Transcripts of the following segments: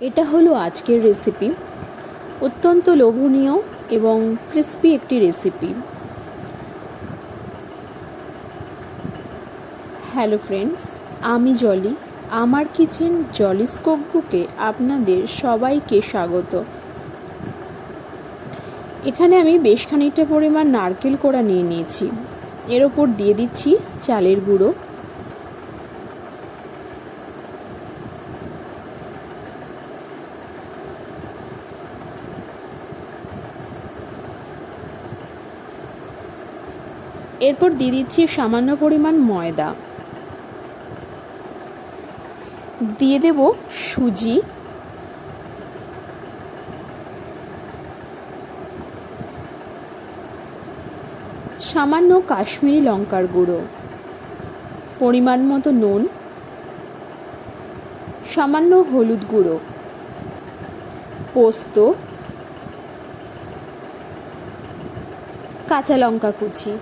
এটা হলো আজকের রেসিপি অত্যন্ত লোভনীয় এবং ক্রিস্পি একটি রেসিপি হ্যালো ফ্রেন্ডস আমি জলি আমার কিচেন জলিস কুকবুকে আপনাদের সবাইকে স্বাগত। এখানে আমি বেশ খানিকটা পরিমাণ নারকেল কোড়া নিয়ে নিয়েছি। এর ওপর দিয়ে দিচ্ছি চালের গুঁড়ো। এরপর দিয়ে দিচ্ছি সামান্য পরিমাণ ময়দা। দিয়ে দেব সুজি। সামান্য কাশ্মীরি লঙ্কার গুঁড়ো। পরিমাণ মতো নুন। সামান্য হলুদ গুঁড়ো। পোস্ত। কাঁচা লঙ্কা কুচি।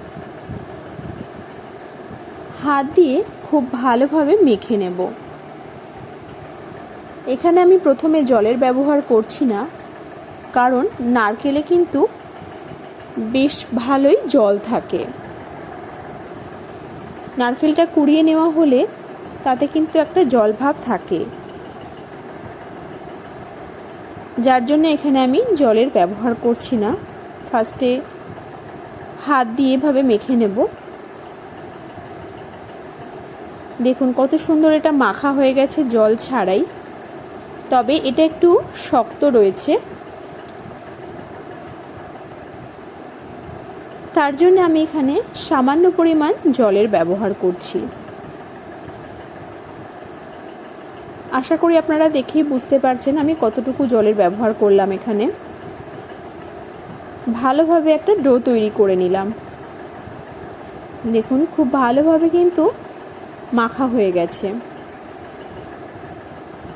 হাত দিয়ে খুব ভালোভাবে মেখে নেব। এখানে আমি প্রথমে জলের ব্যবহার করছি না, কারণ নারকেলে কিন্তু বেশ ভালোই জল থাকে। নারকেলটা কুড়িয়ে নেওয়া হলে তাতে কিন্তু একটা জল ভাব থাকে। যার জন্য এখানে আমি জলের ব্যবহার করছি না। ফার্স্টে হাত দিয়ে এভাবে মেখে নেব। দেখুন, কত সুন্দর এটা মাখা হয়ে গেছে জল ছাড়াই। তবে এটা একটু শক্ত রয়েছে। তার জন্য আমি এখানে সামান্য পরিমাণ জলের ব্যবহার করছি। আশা করি আপনারা দেখেই বুঝতে পারছেন আমি কতটুকু জলের ব্যবহার করলাম এখানে। ভালোভাবে একটা ডো তৈরি করে নিলাম। দেখুন, খুব ভালোভাবে কিন্তু মাখা হয়ে গেছে।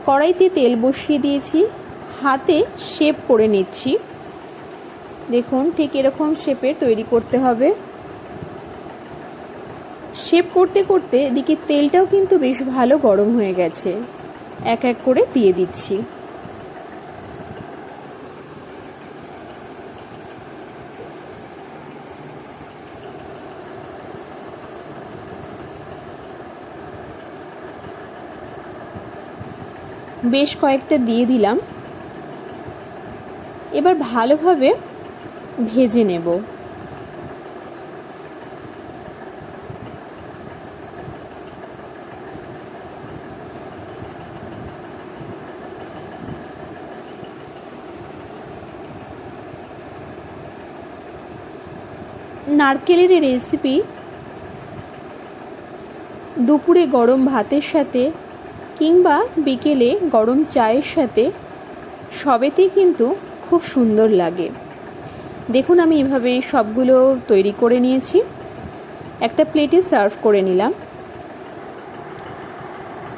কড়াইতে তেল বসিয়ে দিয়েছি, হাতে শেপ করে নিচ্ছি। দেখুন, ঠিক এরকম শেপে তৈরি করতে হবে। শেপ করতে করতে এদিকে তেলটাও কিন্তু বেশ ভালো গরম হয়ে গেছে। এক এক করে দিয়ে দিচ্ছি। বেশ কয়েকটা দিয়ে দিলাম। এবার ভালোভাবে ভেজে নেব। নারকেলের রেসিপি দুপুরে গরম ভাতের সাথে কিংবা বিকেলে গরম চায়ের সাথে, সবেতেই কিন্তু খুব সুন্দর লাগে। দেখুন, আমি এভাবে সবগুলো তৈরি করে নিয়েছি। একটা প্লেটে সার্ভ করে নিলাম।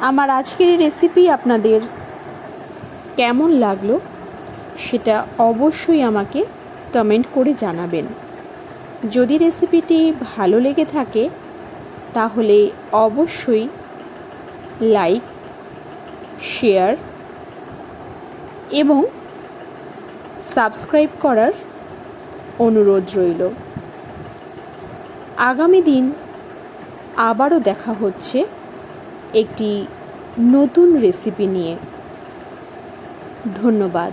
আমার আজকের রেসিপি আপনাদের কেমন লাগল সেটা অবশ্যই আমাকে কমেন্ট করে জানাবেন। যদি রেসিপিটি ভালো লেগে থাকে, তাহলে অবশ্যই লাইক শেয়ার এবং সাবস্ক্রাইব করার অনুরোধ রইল। আগামী দিন আবারও দেখা হচ্ছে একটি নতুন রেসিপি নিয়ে। ধন্যবাদ।